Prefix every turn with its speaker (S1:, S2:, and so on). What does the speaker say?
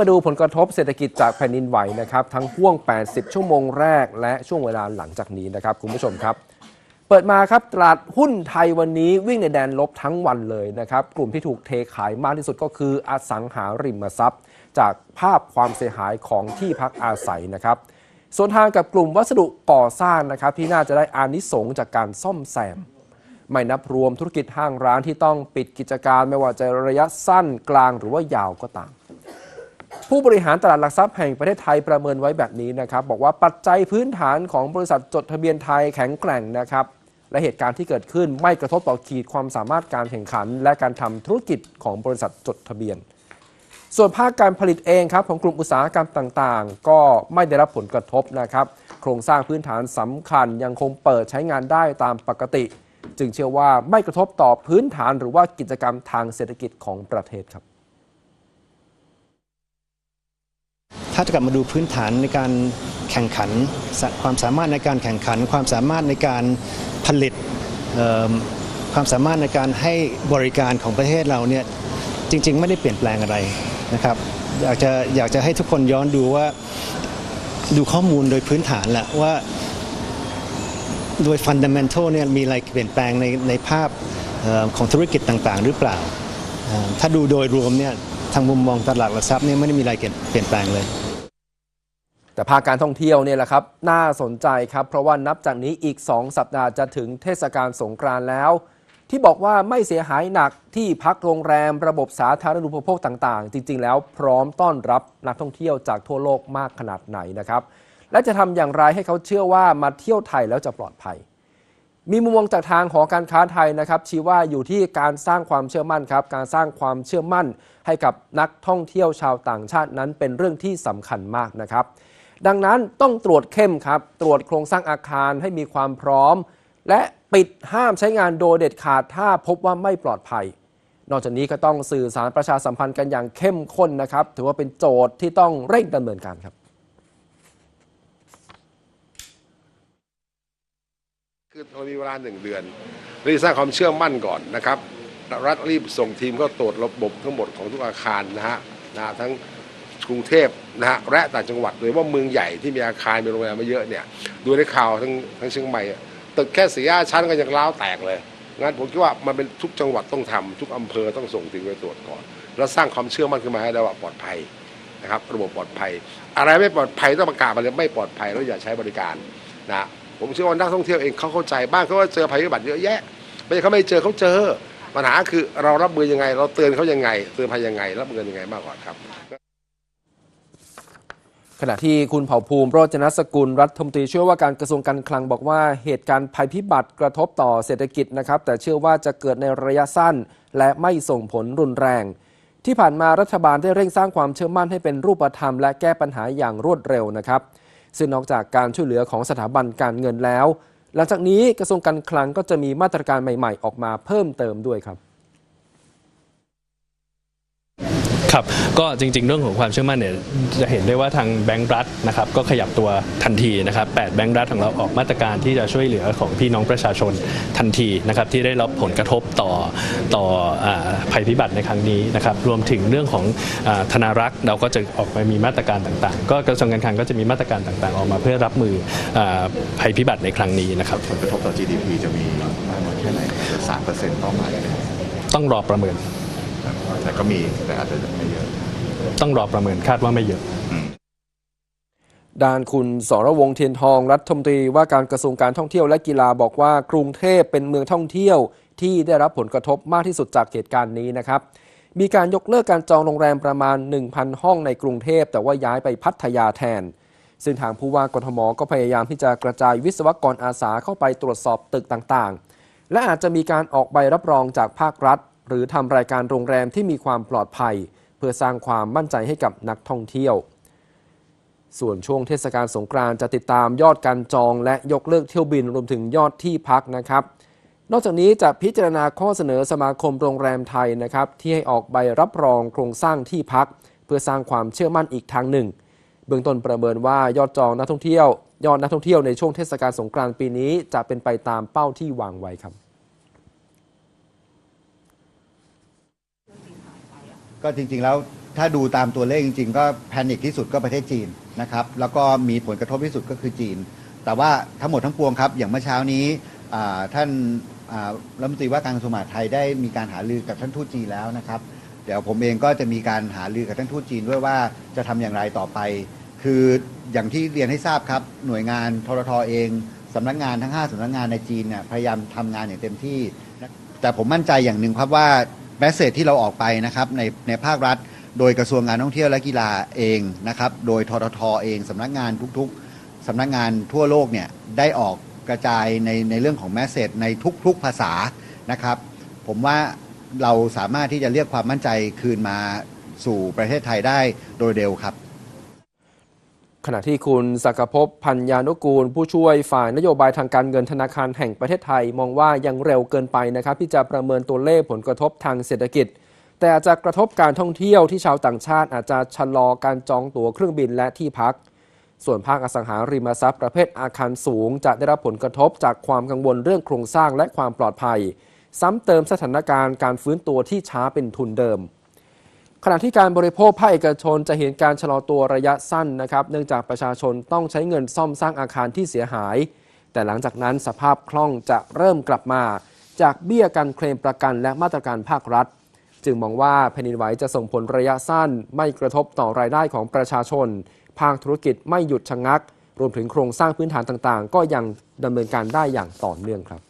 S1: มาดูผลกระทบเศรษฐกิจจากแผ่นดินไหวนะครับทั้งห่วง 80 ชั่วโมงแรก และช่วงเวลาหลังจากนี้นะครับคุณผู้ชมครับ เปิดมาครับตลาดหุ้นไทยวันนี้วิ่งในแดนลบทั้งวันเลยนะครับกลุ่มที่ถูกเทขายมากที่สุดก็คืออสังหาริมทรัพย์ จากภาพความเสียหายของที่พักอาศัยนะครับส่วนทางกับกลุ่มวัสดุก่อสร้างนะครับที่น่าจะได้อานิสงจากการซ่อมแซมไม่นับรวมธุรกิจห้างร้านที่ต้องปิดกิจการไม่ว่าจะระยะสั้นกลางหรือว่ายาวก็ตาม ผู้บริหารตลาดหลักทรัพย์แห่งประเทศไทยประเมินไว้แบบนี้นะครับ บอกว่าปัจจัยพื้นฐานของบริษัทจดทะเบียนไทยแข็งแกร่งนะครับ และเหตุการณ์ที่เกิดขึ้นไม่กระทบต่อขีดความสามารถการแข่งขัน และการทำธุรกิจของบริษัทจดทะเบียน ส่วนภาคการผลิตเองครับของกลุ่มอุตสาหกรรมต่างๆ ก็ไม่ได้รับผลกระทบนะครับ โครงสร้างพื้นฐานสำคัญยังคงเปิดใช้งานได้ตามปกติ จึงเชื่อว่าไม่กระทบต่อพื้นฐานหรือว่ากิจกรรมทางเศรษฐกิจของประเทศครับ
S2: ถ้าจะกลับมาดูพื้นฐานในการแข่งขัน ความสามารถในการแข่งขัน ความสามารถในการผลิตความสามารถในการให้บริการของประเทศเราเนี่ยจริง ๆ ไม่ได้เปลี่ยนแปลงอะไรนะครับอยากจะอยากจะให้ทุกคนย้อนดูว่าดูข้อมูลโดยพื้นฐานแหละว่าโดยฟันดัมเมนทัลเนี่ยมีอะไรเปลี่ยนแปลงในในภาพออของธุรกิจต่างๆ หรือเปล่าออถ้าดูโดยรวมเนี่ยทางมุมมองตลาดหลักทรัพย์เนี่ยไม่ได้มีอะไรเปลี่ยนแปลงเลย
S1: แต่ภาคการท่องเที่ยวเนี่ยแหละครับน่าสนใจครับ เพราะว่านับจากนี้อีก 2 สัปดาห์จะถึงเทศกาลสงกรานต์แล้ว ที่บอกว่าไม่เสียหายหนักที่พักโรงแรมระบบสาธารณูปโภคต่างๆ จริง ๆ แล้วพร้อมต้อนรับนักท่องเที่ยวจากทั่วโลกมากขนาดไหนนะครับ และจะทำอย่างไรให้เขาเชื่อว่ามาเที่ยวไทยแล้วจะปลอดภัย มีมุมมองจากทางหอการค้าไทยนะครับชี้ว่าอยู่ที่การสร้างความเชื่อมั่นครับ การสร้างความเชื่อมั่นให้กับนักท่องเที่ยวชาวต่างชาตินั้นเป็นเรื่องที่สำคัญมากนะครับ ดังนั้นต้องตรวจเข้มครับ ตรวจโครงสร้างอาคารให้มีความพร้อม และปิดห้ามใช้งานโดยเด็ดขาดถ้าพบว่าไม่ปลอดภัย นอกจากนี้ก็ต้องสื่อสารประชาสัมพันธ์กันอย่างเข้มข้นนะครับ ถือว่าเป็นโจทย์ที่ต้องเร่งดำเนินการครับ
S3: คือเรามีเวลาหนึ่งเดือนรีบสร้างความเชื่อมั่นก่อนนะครับรัฐรีบส่งทีมก็ตรวจระบบทั้งหมดของทุกอาคารนะฮะนะทั้ง กรุงเทพนะฮะและต่างจังหวัดโดยเฉพาเมืองใหญ่ที่มีอาคารมีโรงแรมมาเยอะเนี่ยดูในข่าวทั้งทั้งเชียงใหม่ตึกแค่สี่ห้าชั้นก็ยังร้าวแตกเลยงั้นผมคิดว่ามันเป็นทุกจังหวัดต้องทำทุกอำเภอต้องส่งทีมไปตรวจก่อน แล้วสร้างความเชื่อมั่นขึ้นมาให้ได้ว่าปลอดภัยนะครับ ระบบปลอดภัย อะไรไม่ปลอดภัยต้องประกาศมาเลยไม่ปลอดภัยแล้วอย่าใช้บริการนะผมเชื่อว่านักท่องเที่ยวเองเขาเข้าใจบ้างเขาก็เจอภัยพิบัติเยอะแยะไม่ใช่เขาไม่เจอเขาเจอปัญหาคือเรารับมือยังไง เราเตือนเขายังไง เตือนภัยยังไง รับมือยังไงมากกว่าครับ
S1: ขณะที่คุณเผ่าภูมิโรจนสกุลรัฐมนตรีชื่อว่าการกระทรวงการคลังบอกว่าเหตุการณ์ภัยพิบัติกระทบต่อเศรษฐกิจนะครับ แต่เชื่อว่าจะเกิดในระยะสั้น และไม่ส่งผลรุนแรง ที่ผ่านมารัฐบาลได้เร่งสร้างความเชื่อมั่นให้เป็นรูปธรรม และแก้ปัญหาอย่างรวดเร็วนะครับ ซึ่งนอกจากการช่วยเหลือของสถาบันการเงินแล้ว หลังจากนี้กระทรวงการคลังก็จะมีมาตรการใหม่ ๆ ออกมาเพิ่มเติมด้วยครับ
S4: ครับก็จริง ๆ เรื่องของความเชื่อมั่นเนี่ยจะเห็นได้ว่าทางแบงก์รัฐนะครับก็ขยับตัวทันทีนะครับแปดแบงก์รัฐของเราออกมาตรการที่จะช่วยเหลือของพี่น้องประชาชนทันทีนะครับที่ได้รับผลกระทบต่อต่ออาภัยพิบัติในครั้งนี้นะครับรวมถึงเรื่องของอาธนารักษ์เราก็จะออกมามีมาตรการต่างๆ ก็กระทรวงการคลังก็จะมีมาตรการต่างๆ ออกมาเพื่อรับมืออาภัยพิบัติในครั้งนี้นะครับ
S5: ผลกระทบต่อ GDP จะมีมากน้อยแค่ไหนสามเปอร์เซ็นต์เป้าหมายเลย
S4: ต้องรอประเมิน
S5: แต่ก็มีแต่อาจจะไม่เยอะ
S4: ต้องรอประเมินคาดว่าไม่เยอะ
S1: ด้านคุณสรวงศ์เทียนทองรัฐมนตรีว่าการกระทรวงการท่องเที่ยวและกีฬาบอกว่ากรุงเทพเป็นเมืองท่องเที่ยวที่ได้รับผลกระทบมากที่สุดจากเหตุการณ์นี้นะครับ มีการยกเลิกการจองโรงแรมประมาณ 1,000 ห้องในกรุงเทพ แต่ว่าย้ายไปพัทยาแทน ซึ่งทางผู้ว่ากทมก็พยายามที่จะกระจายวิศวกรอาสาเข้าไปตรวจสอบตึกต่างๆ และอาจจะมีการออกใบรับรองจากภาครัฐ หรือทำรายการโรงแรมที่มีความปลอดภัย เพื่อสร้างความมั่นใจให้กับนักท่องเที่ยว ส่วนช่วงเทศกาลสงกรานต์จะติดตามยอดการจองและยกเลิกเที่ยวบินรวมถึงยอดที่พักนะครับ นอกจากนี้จะพิจารณาข้อเสนอสมาคมโรงแรมไทยนะครับที่ให้ออกใบรับรองโครงสร้างที่พัก เพื่อสร้างความเชื่อมั่นอีกทางหนึ่ง เบื้องต้นประเมินว่ายอดจองนักท่องเที่ยว ยอดนักท่องเที่ยวในช่วงเทศกาลสงกรานต์ปีนี้จะเป็นไปตามเป้าที่วางไว้ครับ
S2: ก็จริงๆแล้ว
S6: ถ้าดูตามตัวเลขจริง ๆ ก็แพนิคที่สุดก็ประเทศจีนนะครับแล้วก็มีผลกระทบที่สุดก็คือจีน แต่ว่าทั้งหมดทั้งปวงครับ อย่างเมื่อเช้านี้อ่าท่านอ่ารัฐมนตรีว่าการกระทรวงมหาดไทยได้มีการหารือกับท่านทูตจีนแล้วนะครับ เดี๋ยวผมเองก็จะมีการหารือกับท่านทูตจีนด้วยว่าจะทำอย่างไรต่อไป คืออย่างที่เรียนให้ทราบครับ หน่วยงานทรทเองสำนักงานทั้ง 5สำนักงานในจีนเนี่ยพยายามทำงานอย่างเต็มที่นะแต่ผมมั่นใจอย่างหนึ่งครับว่า แมสเซจที่เราออกไปนะครับในในภาครัฐ โดยกระทรวงการท่องเที่ยวและกีฬาเองนะครับโดยทททเองสำนักงานทุกๆสำนักงานทั่วโลกเนี่ยได้ออกกระจายในในเรื่องของแมสเซจในทุกๆภาษานะครับผมว่าเราสามารถที่จะเรียกความมั่นใจคืนมาสู่ประเทศไทยได้โดยเร็วครับ
S1: ขณะที่คุณสักภพพันยานุกูล ผู้ช่วยฝ่ายนโยบายทางการเงินธนาคารแห่งประเทศไทย มองว่ายังเร็วเกินไปนะครับ ที่จะประเมินตัวเลขผลกระทบทางเศรษฐกิจ แต่อาจจะกระทบการท่องเที่ยวที่ชาวต่างชาติอาจจะชะลอการจองตั๋วเครื่องบินและที่พัก ส่วนภาคอสังหาริมทรัพย์ประเภทอาคารสูง จะได้รับผลกระทบจากความกังวลเรื่องโครงสร้างและความปลอดภัย ซ้ำเติมสถานการณ์การฟื้นตัวที่ช้าเป็นทุนเดิม ขณะที่การบริโภคภาคเอกชนจะเห็นการชะลอตัวระยะสั้นนะครับ เนื่องจากประชาชนต้องใช้เงินซ่อมสร้างอาคารที่เสียหาย แต่หลังจากนั้นสภาพคล่องจะเริ่มกลับมา จากเบี้ยการเคลมประกันและมาตรการภาครัฐ จึงมองว่าแผ่นดินไหวจะส่งผลระยะสั้น ไม่กระทบต่อรายได้ของประชาชน ภาคธุรกิจไม่หยุดชะงัก รวมถึงโครงสร้างพื้นฐานต่างๆ ก็ยังดำเนินการได้อย่างต่อเนื่องครับ